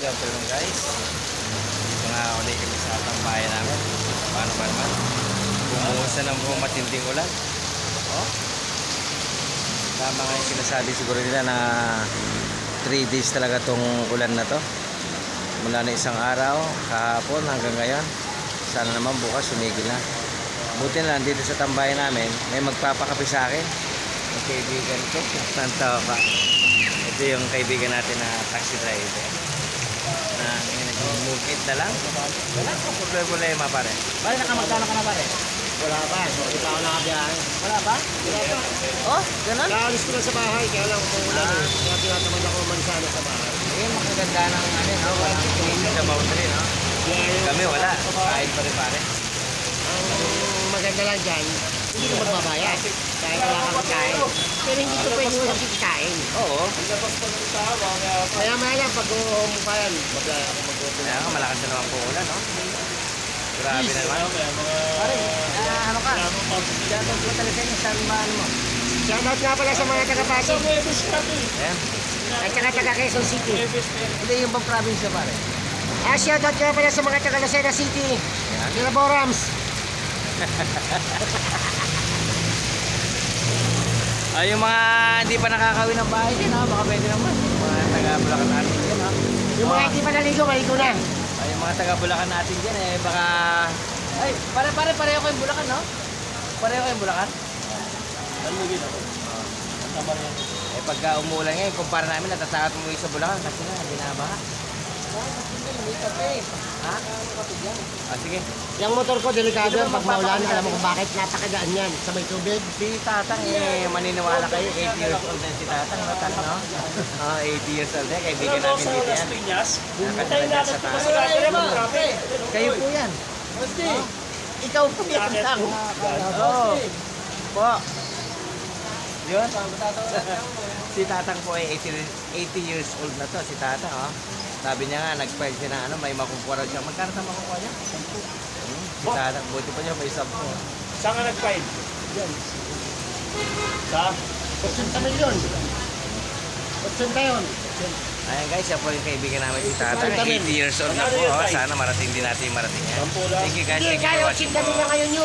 Good afternoon guys. Mga uli kami sa tambayan namin. Paano ba naman? Bumuhos na ng buong matinding ulan. Oh. Tama nga yung sinasabi siguro nila na 3 days talaga tong ulan na to. Mula na isang araw, kahapon hanggang ngayon. Sana naman bukas sumigil na. Buti na lang dito sa tambayan namin, may magpapakape sa akin. Ang kaibigan ko, nantawa pa. Ito yung kaibigan natin na taxi driver. Na ngayon nag-move it na lang. Wala akong problema pare. Pare, nakamagkano ka na pare? Wala pa, hindi pa ako nakabiyahe. Wala ba? Wala pa. Oh, ganun? Naalis ko lang sa bahay, kaya lang umuulan eh. Kaya tinatamad ako umalis sa bahay. Eh, makaganda ng ano, no? Walang Tumingin sa boundary, no? Kami wala. Kahit pa rin pare. ang maganda lang dyan, hindi ka magbabayad. Kahit wala. Pero hindi ko pwede mo sa kain. Oo. Kaya maya lang, pag pa yan, maglaya ako mag Kaya nga malakas na naman po ulan, no? Grabe na naman. Pare, ah, ano ka? Shoutout ko talaga sa inyo. Saan ba, ano mo? Shoutout nga pala sa mga taga-Pasig Ayan. at saka taga Quezon City. Hindi, yung bang province niya, pare? Ah, shoutout nga pala sa mga taga Lucena City. Sila Borams. Ay, yung mga hindi pa nakakawin ng bahay din, ha? Baka pwede naman. Yung mga taga-Bulacan natin dyan, ha? Yung mga hindi pa naligo, maligo na. Ay, yung mga taga-Bulacan natin dyan, eh, baka... Ay, pare, pare, pareho kayong Bulacan, no? Pareho kayong Bulacan? Eh, pagka umuulan ngayon, kumpara namin, natatakot mo sa Bulacan kasi nga, binabaha. Ha? Ah, sige. Yung motor ko, delikado yan. Pag maulan, alam mo kung bakit. Napakadaan yan sa may tubig. Si Tatang, eh, maniniwala kayo, 80 years old na si Tatang, no? Tatang, no? Ah, 80 years old, eh, kaibigan namin dito yan. Nakatira dyan sa taas. Kayo po yan. Oh, Ikaw po yan, Tang. Oo. Po. Yun. si Tatang po ay 80, 80 years old na to, si Tatang, oh. Sabi niya nga, nag-file siya na ano, may makukuha raw siya. Magkano na makukuha niya? Hmm, si Tatang, buti pa niya may sampo. Saan ka nag-file? Sa? 80 milyon. 80 yun. Ayan guys, yan po yung kaibigan namin si Tatang. Tatang. 80 years old na po. Oh. Sana marating din natin yung marating yan. Sampo lang. Thank you guys. Thank you for watching 80 po. ngayon yun.